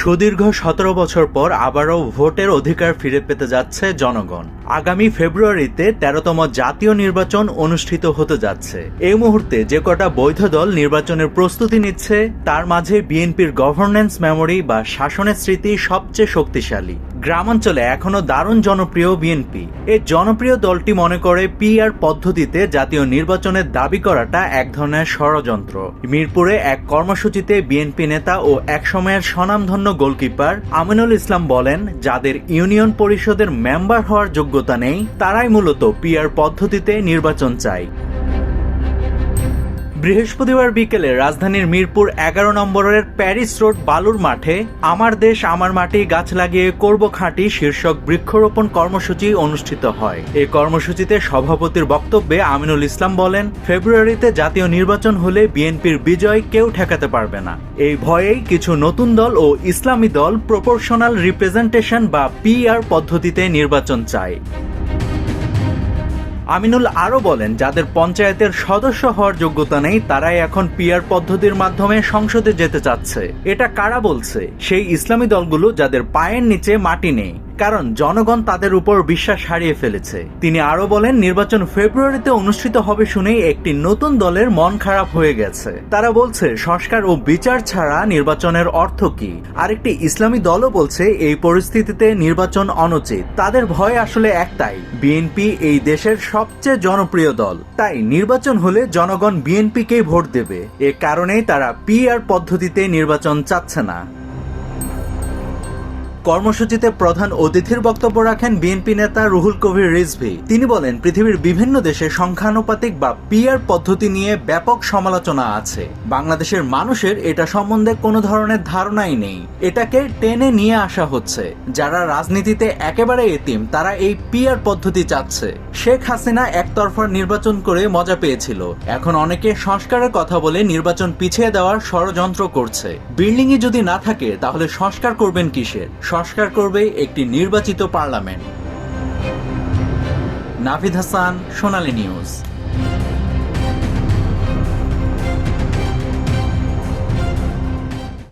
সুদীর্ঘ সতেরো বছর পর আবারও ভোটের অধিকার ফিরে পেতে যাচ্ছে জনগণ। আগামী ফেব্রুয়ারিতে তেরোতম জাতীয় নির্বাচন অনুষ্ঠিত হতে যাচ্ছে। এই মুহূর্তে যে কটা বৈধ দল নির্বাচনের প্রস্তুতি নিচ্ছে, তার মাঝে বিএনপির গভর্নেন্স মেমোরি বা শাসনের স্মৃতি সবচেয়ে শক্তিশালী। গ্রামাঞ্চলে এখনও দারুণ জনপ্রিয় বিএনপি। এই জনপ্রিয় দলটি মনে করে পিআর পদ্ধতিতে জাতীয় নির্বাচনের দাবি করাটা এক ধরনের ষড়যন্ত্র। মিরপুরে এক কর্মসূচিতে বিএনপি নেতা ও একসময়ের স্বনামধন্য গোলকিপার আমিনুল ইসলাম বলেন, যাদের ইউনিয়ন পরিষদের মেম্বার হওয়ার যোগ্যতা নেই, তারাই মূলত পিআর পদ্ধতিতে নির্বাচন চায়। বৃহস্পতিবার বিকেলে রাজধানীর মিরপুর এগারো নম্বরের প্যারিস রোড বালুর মাঠে আমার দেশ, আমার মাটি গাছ লাগিয়ে করব খাঁটি শীর্ষক বৃক্ষরোপণ কর্মসূচি অনুষ্ঠিত হয়। এই কর্মসূচিতে সভাপতির বক্তব্যে আমিনুল ইসলাম বলেন, ফেব্রুয়ারিতে জাতীয় নির্বাচন হলে বিএনপির বিজয় কেউ ঠেকাতে পারবে না। এই ভয়েই কিছু নতুন দল ও ইসলামী দল প্রপোর্শনাল রিপ্রেজেন্টেশন বা পিআর পদ্ধতিতে নির্বাচন চায়। আমিনুল আরও বলেন, যাদের পঞ্চায়েতের সদস্য হওয়ার যোগ্যতা নেই, তারাই এখন পিয়ার পদ্ধতির মাধ্যমে সংসদে যেতে চাচ্ছে। এটা কারা বলছে? সেই ইসলামী দলগুলো যাদের পায়ের নিচে মাটি নেই। কারণ জনগণ তাদের উপর বিশ্বাস হারিয়ে ফেলেছে। তিনি আরও বলেন, নির্বাচন ফেব্রুয়ারিতে অনুষ্ঠিত হবে শুনেই একটি নতুন দলের মন খারাপ হয়ে গেছে। তারা বলছে, সংস্কার ও বিচার ছাড়া নির্বাচনের অর্থ কি? আরেকটি ইসলামী দলও বলছে, এই পরিস্থিতিতে নির্বাচন অনুচিত। তাদের ভয় আসলে একটাই, বিএনপি এই দেশের সবচেয়ে জনপ্রিয় দল। তাই নির্বাচন হলে জনগণ বিএনপিকেই ভোট দেবে। এ কারণেই তারা পিআর পদ্ধতিতে নির্বাচন চাচ্ছে না। কর্মসূচিতে প্রধান অতিথির বক্তব্য রাখেন বিএনপি নেতা রুহুল কবির রিজভি। তিনি বলেন, পৃথিবীর বিভিন্ন দেশে সংখ্যানুপাতিক বা পিয়ার পদ্ধতি নিয়ে ব্যাপক সমালোচনা আছে। বাংলাদেশের মানুষের এটা সম্বন্ধে কোনো ধরনের ধারণাই নেই। এটাকে টেনে নিয়ে আসা হচ্ছে। যারা রাজনীতিতে একেবারে এতিম, তারা এই পিয়ার পদ্ধতি চাচ্ছে। শেখ হাসিনা একতরফা নির্বাচন করে মজা পেয়েছিল। এখন অনেকে সংস্কারের কথা বলে নির্বাচন পিছিয়ে দেওয়ার ষড়যন্ত্র করছে। বিল্ডিংই যদি না থাকে, তাহলে সংস্কার করবেন কিসের? সংস্কার করবে একটি নির্বাচিত পার্লামেন্ট। নাভিদ হাসান সোনালী নিউজ।